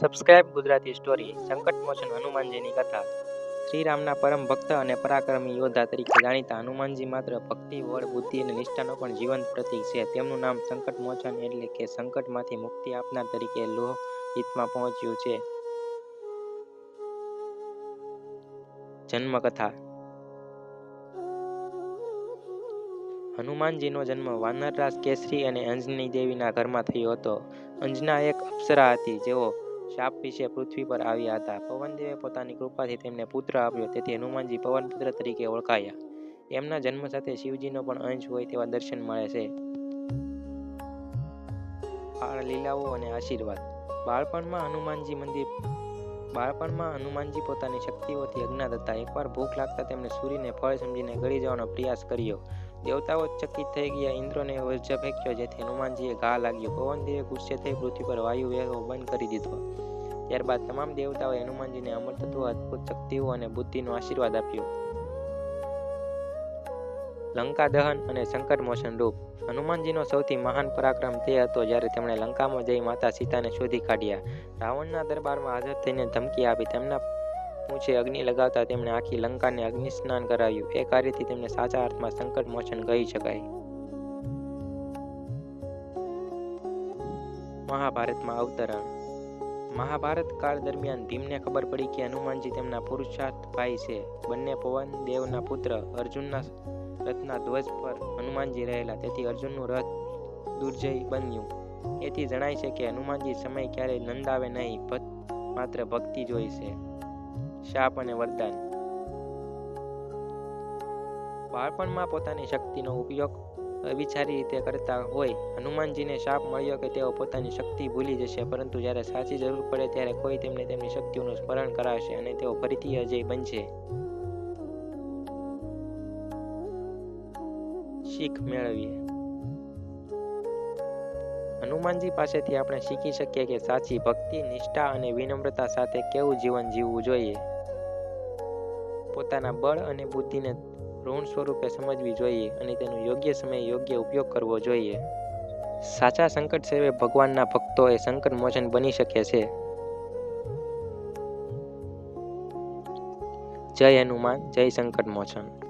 Subscribe Gujarati story સંકટમોચન હનુમાનજીની કથા. શ્રીરામના પરમ ભક્ત અને પરાક્રમી યોદ્ધા તરીકે જાણીતા હનુમાનજી માત્ર ભક્તિ વળ બુદ્ધિ અને નિષ્ઠાનો પણ જીવંત પ્રતીક છે. તેમનું નામ સંકટમોચન એટલે કે સંકટમાંથી મુક્તિ આપનાર તરીકે લોહ હિતમાં પહોંચ્યું છે. જન્મકથા. હનુમાનજીનો જન્મ વાનરરાજ કેસરી અને અંજની દેવીના ઘરમાં થયો હતો. અંજના એક અપ્સરા હતી. જેઓ શાપ વિશે પૃથ્વી પર આવ્યા હતા. પવનદેવે પોતાની કૃપાથી તેમને પુત્ર આપ્યો. તેથી હનુમાનજી પવનપુત્ર તરીકે ઓળખાયા. એમના જન્મ સાથે શિવજીનો પણ અંશ હોય તેવા દર્શન મળે છે. લીલાઓ અને આશીર્વાદ. બાળપણમાં હનુમાનજી મંદિર, બાળપણમાં હનુમાનજી પોતાની શક્તિઓથી અજ્ઞાત હતા. એકવાર ભૂખ લાગતા તેમણે સૂર્યને ફળ સમજીને ગળી જવાનો પ્રયાસ કર્યો. દેવતાઓ ચકિત થઈ ગયા. ઇન્દ્રને વજ્ર ફેંક્યો, જેથી હનુમાનજીએ ઘા લાગ્યો. પવનદેવે ગુસ્સે થઈ પૃથ્વી પર વાયુ વહેવો બંધ કરી દીધો. ત્યારબાદ તમામ દેવતાઓએ હનુમાનજીને અમરતત્વ, અદ્ભુત શક્તિઓ અને બુદ્ધિનો આશીર્વાદ આપ્યો. લંકા દહન અને સંકટ મોચન રૂપ. હનુમાનજીનો સૌથી મહાન પરાક્રમ તે હતો જ્યારે તેમણે લંકામાં જઈ માતા સીતાને શોધી કાઢ્યા. રાવણના દરબારમાં હાજર થઈને ધમકી આપી તેમના પૂંછે અગ્નિ લગાવતા તેમણે આખી લંકાને અગ્નિ સ્નાન કરાવ્યું. એ કાર્યથી તેમને સાચા અર્થમાં સંકટ મોચન કહી શકાય. મહાભારતમાં અવતરણ મહાભારત કાળ દરમિયાન ભીમને ખબર પડી કે હનુમાનજી તેમના પુરુષાર્થ ભાઈ છે. બંને પવન દેવના પુત્ર અર્જુનના રથના ધ્વજ પર હનુમાનજી રહેલા. તેથી અર્જુનનું રથ દુર્જય બન્યું. એથી જણાય છે કે હનુમાનજી સમય ક્યારેય નંદાવે નહીં. માત્ર ભક્તિ જોઈ છે. શાપ અને વરદાન. બાળપણમાં પોતાની શક્તિનો ઉપયોગ અવિચારી રીતે કરતા હોય, હનુમાનજીને શાપ મળ્યો કે તેઓ પોતાની શક્તિ ભૂલી જશે, પરંતુ જ્યારે સાચી જરૂર પડે ત્યારે કોઈ તેમને તેમની શક્તિઓનું સ્મરણ કરાવશે અને તેઓ ફરીથી અજય બનશે. શીખ મેળવીએ. હનુમાનજી પાસેથી આપણે શીખી શકીએ કે સાચી ભક્તિ, નિષ્ઠા અને વિનમ્રતા સાથે કેવું જીવન જીવવું જોઈએ. પોતાના બળ અને બુદ્ધિને ઋણ સ્વરૂપે સમજવી જોઈએ અને તેનો યોગ્ય સમયે યોગ્ય ઉપયોગ કરવો જોઈએ. સાચા સંકટ સેવે ભગવાનના ભક્તો એ સંકટ મોચન બની શકે છે. જય હનુમાન, જય સંકટ મોચન.